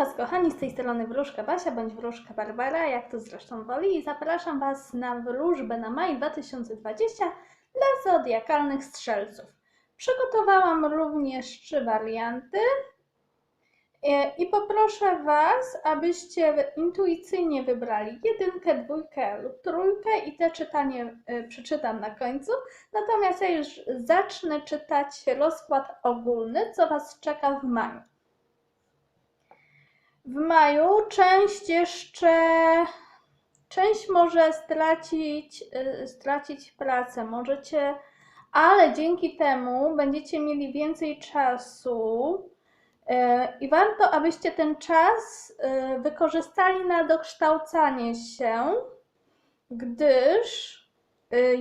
Was, kochani, z tej strony Wróżka Basia bądź Wróżka Barbara, jak to zresztą woli, i zapraszam Was na wróżbę na maj 2020 dla zodiakalnych strzelców. Przygotowałam również trzy warianty e, i poproszę Was, abyście intuicyjnie wybrali jedynkę, dwójkę lub trójkę i te czytanie e, przeczytam na końcu. Natomiast ja już zacznę czytać rozkład ogólny, co Was czeka w maju. W maju część jeszcze, część może stracić, y, stracić pracę, możecie, ale dzięki temu będziecie mieli więcej czasu y, i warto, abyście ten czas y, wykorzystali na dokształcanie się, gdyż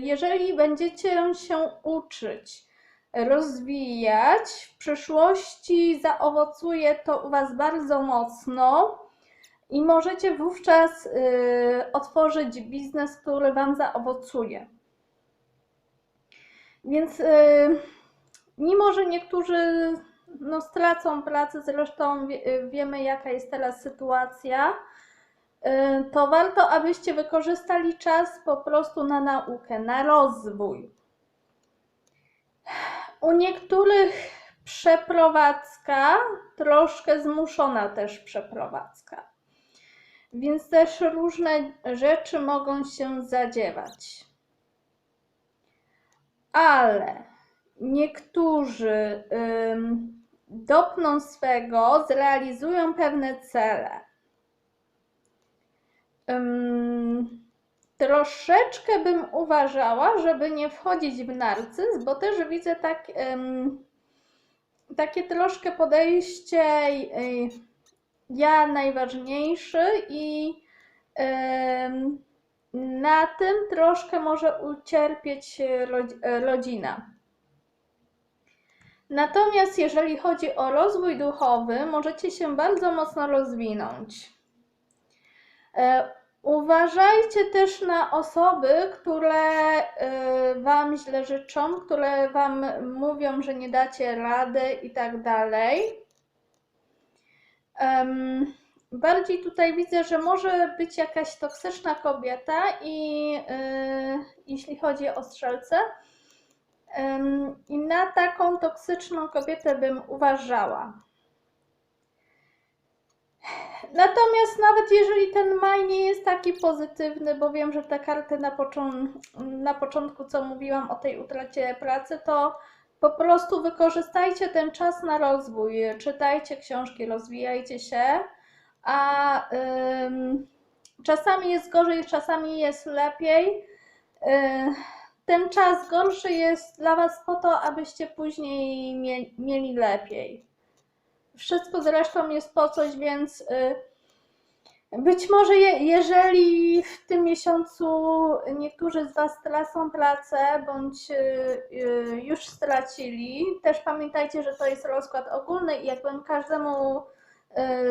jeżeli będziecie się uczyć, rozwijać. W przyszłości zaowocuje to u Was bardzo mocno i możecie wówczas y, otworzyć biznes, który Wam zaowocuje. Więc y, mimo, że niektórzy no, stracą pracę, zresztą wie, wiemy, jaka jest teraz sytuacja, y, to warto, abyście wykorzystali czas po prostu na naukę, na rozwój. U niektórych przeprowadzka, troszkę zmuszona też przeprowadzka. Więc też różne rzeczy mogą się zadziewać. Ale niektórzy ym, dopną swego, zrealizują pewne cele. Ym, troszeczkę bym uważała, żeby nie wchodzić w narcyzm, bo też widzę tak, takie troszkę podejście ja najważniejszy i na tym troszkę może ucierpieć rodzina. Natomiast jeżeli chodzi o rozwój duchowy, możecie się bardzo mocno rozwinąć. Uważajcie też na osoby, które y, Wam źle życzą, które Wam mówią, że nie dacie rady i tak dalej. Bardziej tutaj widzę, że może być jakaś toksyczna kobieta i y, jeśli chodzi o strzelce. I na taką toksyczną kobietę bym uważała. Natomiast nawet jeżeli ten maj nie jest taki pozytywny, bo wiem, że te karty na, począ- na początku, co mówiłam o tej utracie pracy, to po prostu wykorzystajcie ten czas na rozwój. Czytajcie książki, rozwijajcie się, a ym, czasami jest gorzej, czasami jest lepiej. Yy, ten czas gorszy jest dla Was po to, abyście później mie- mieli lepiej. Wszystko zresztą jest po coś, więc y, być może je, jeżeli w tym miesiącu niektórzy z Was stracą pracę bądź y, y, już stracili, też pamiętajcie, że to jest rozkład ogólny i jakbym każdemu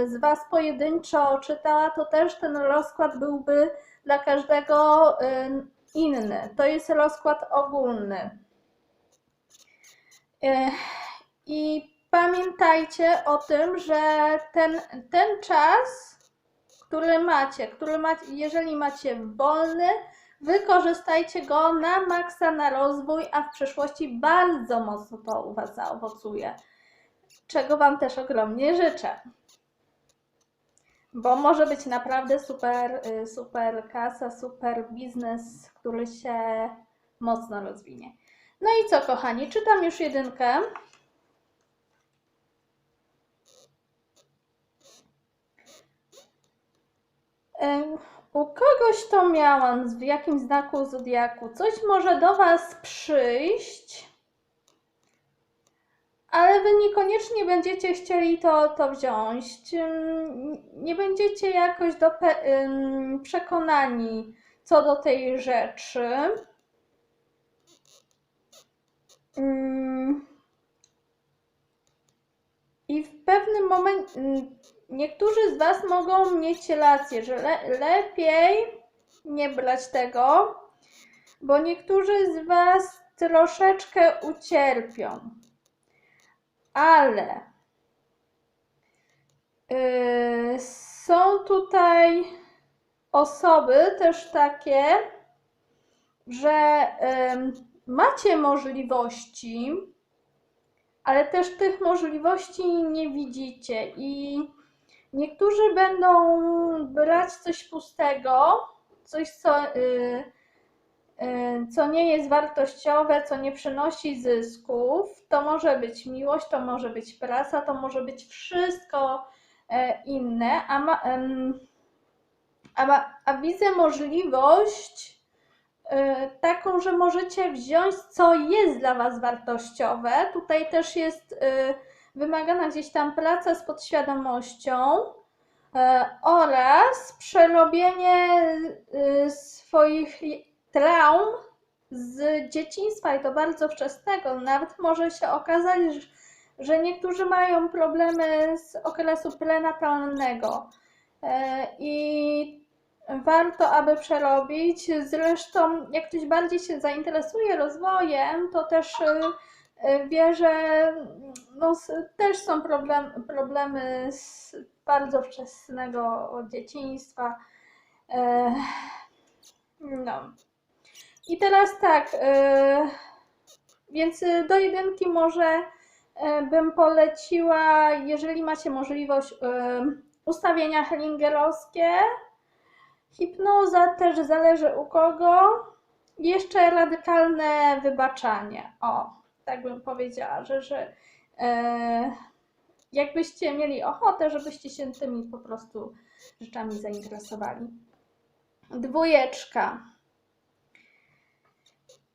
z Was pojedynczo czytała, to też ten rozkład byłby dla każdego inny. To jest rozkład ogólny. I pamiętajcie o tym, że ten, ten czas, który macie, który macie, jeżeli macie wolny, wykorzystajcie go na maksa, na rozwój, a w przyszłości bardzo mocno to u Was zaowocuje. Czego Wam też ogromnie życzę. Bo może być naprawdę super, y, super kasa, super biznes, który się mocno rozwinie. No i co, kochani, czytam już jedynkę. U kogoś to miałam, w jakim znaku zodiaku. Coś może do Was przyjść, ale Wy niekoniecznie będziecie chcieli to, to wziąć. Nie będziecie jakoś do, przekonani co do tej rzeczy. I w pewnym momencie niektórzy z Was mogą mieć rację, że le lepiej nie brać tego, bo niektórzy z Was troszeczkę ucierpią. Ale yy, są tutaj osoby też takie, że em, macie możliwości, ale też tych możliwości nie widzicie i niektórzy będą brać coś pustego, coś co, y, y, co nie jest wartościowe, co nie przynosi zysków. To może być miłość, to może być praca, to może być wszystko e, inne, a, ma, a, a widzę możliwość y, taką, że możecie wziąć, co jest dla Was wartościowe. Tutaj też jest y, wymagana gdzieś tam praca z podświadomością y, oraz przerobienie y, swoich traum z dzieciństwa i to bardzo wczesnego. Nawet może się okazać, że- niektórzy mają problemy z okresu prenatalnego. E, I warto, aby przerobić. Zresztą, jak ktoś bardziej się zainteresuje rozwojem, to też wie, że no, też są problem, problemy z bardzo wczesnego dzieciństwa. E, No. I teraz tak, y, więc do jedynki może bym poleciła, jeżeli macie możliwość, ustawienia hellingerowskie. Hipnoza też zależy u kogo. Jeszcze radykalne wybaczanie. O, tak bym powiedziała, że, że e, jakbyście mieli ochotę, żebyście się tymi po prostu rzeczami zainteresowali. Dwójeczka.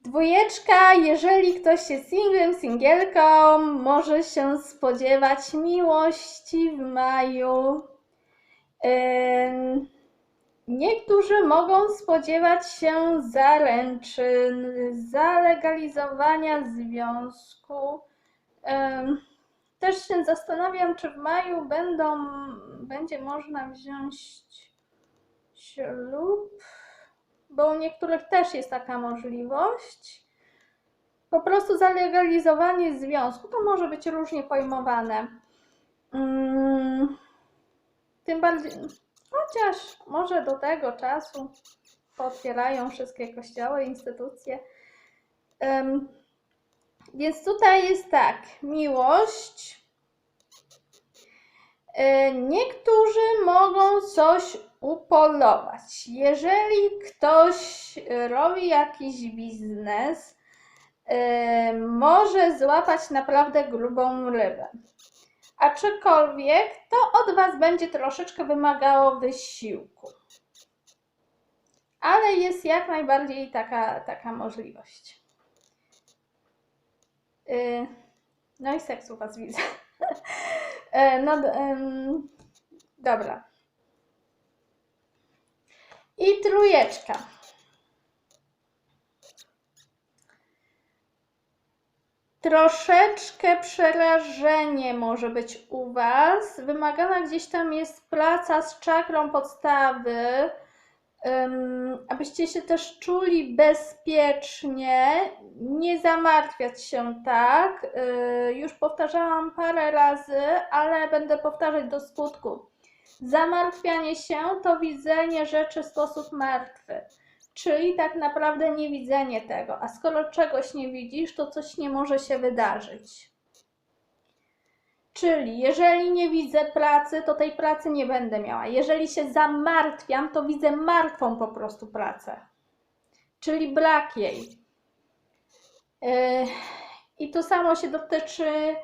Dwójeczka, jeżeli ktoś jest singlem, singielką, może się spodziewać miłości w maju. Ym, Niektórzy mogą spodziewać się zaręczyn, zalegalizowania związku. Też się zastanawiam, czy w maju będą, będzie można wziąć ślub, bo u niektórych też jest taka możliwość. Po prostu zalegalizowanie związku to może być różnie pojmowane. Ym, Tym bardziej, chociaż może do tego czasu pootwierają wszystkie kościoły, instytucje. Em, więc tutaj jest tak, miłość. E, Niektórzy mogą coś upolować. Jeżeli ktoś robi jakiś biznes, e, może złapać naprawdę grubą rybę. Aczkolwiek to od Was będzie troszeczkę wymagało wysiłku. Ale jest jak najbardziej taka, taka możliwość. Yy, No i seksu Was widzę. E, No, dobra. I trójeczka. Troszeczkę przerażenie może być u Was. Wymagana gdzieś tam jest praca z czakrą podstawy, abyście się też czuli bezpiecznie, nie zamartwiać się tak. Yy, już powtarzałam parę razy, ale będę powtarzać do skutku. Zamartwianie się to widzenie rzeczy w sposób martwy. Czyli tak naprawdę niewidzenie tego. A skoro czegoś nie widzisz, to coś nie może się wydarzyć. Czyli jeżeli nie widzę pracy, to tej pracy nie będę miała. Jeżeli się zamartwiam, to widzę martwą po prostu pracę. Czyli brak jej. Yy, I to samo się dotyczy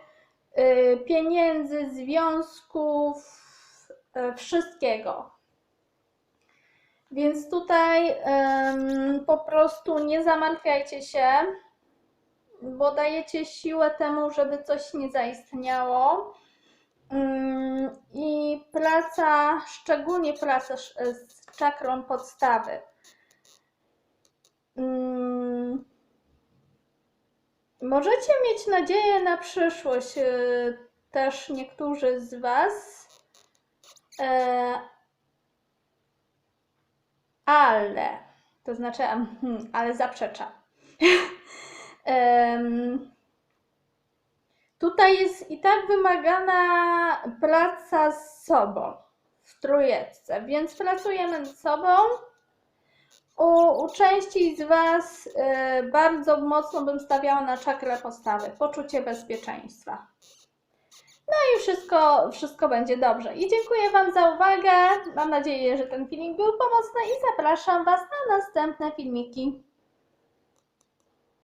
yy, pieniędzy, związków, yy, wszystkiego. Więc tutaj em, po prostu nie zamartwiajcie się, bo dajecie siłę temu, żeby coś nie zaistniało. Ym, I praca, szczególnie praca z czakrą podstawy. Ym, Możecie mieć nadzieję na przyszłość, y, też niektórzy z Was. E, ale, to znaczy, hmm, ale zaprzecza. Tutaj jest i tak wymagana praca z sobą w trójeczce, więc pracujemy nad sobą. U, u części z Was y, bardzo mocno bym stawiała na czakrę postawy, poczucie bezpieczeństwa. No i wszystko, wszystko będzie dobrze. I dziękuję Wam za uwagę. Mam nadzieję, że ten filmik był pomocny i zapraszam Was na następne filmiki.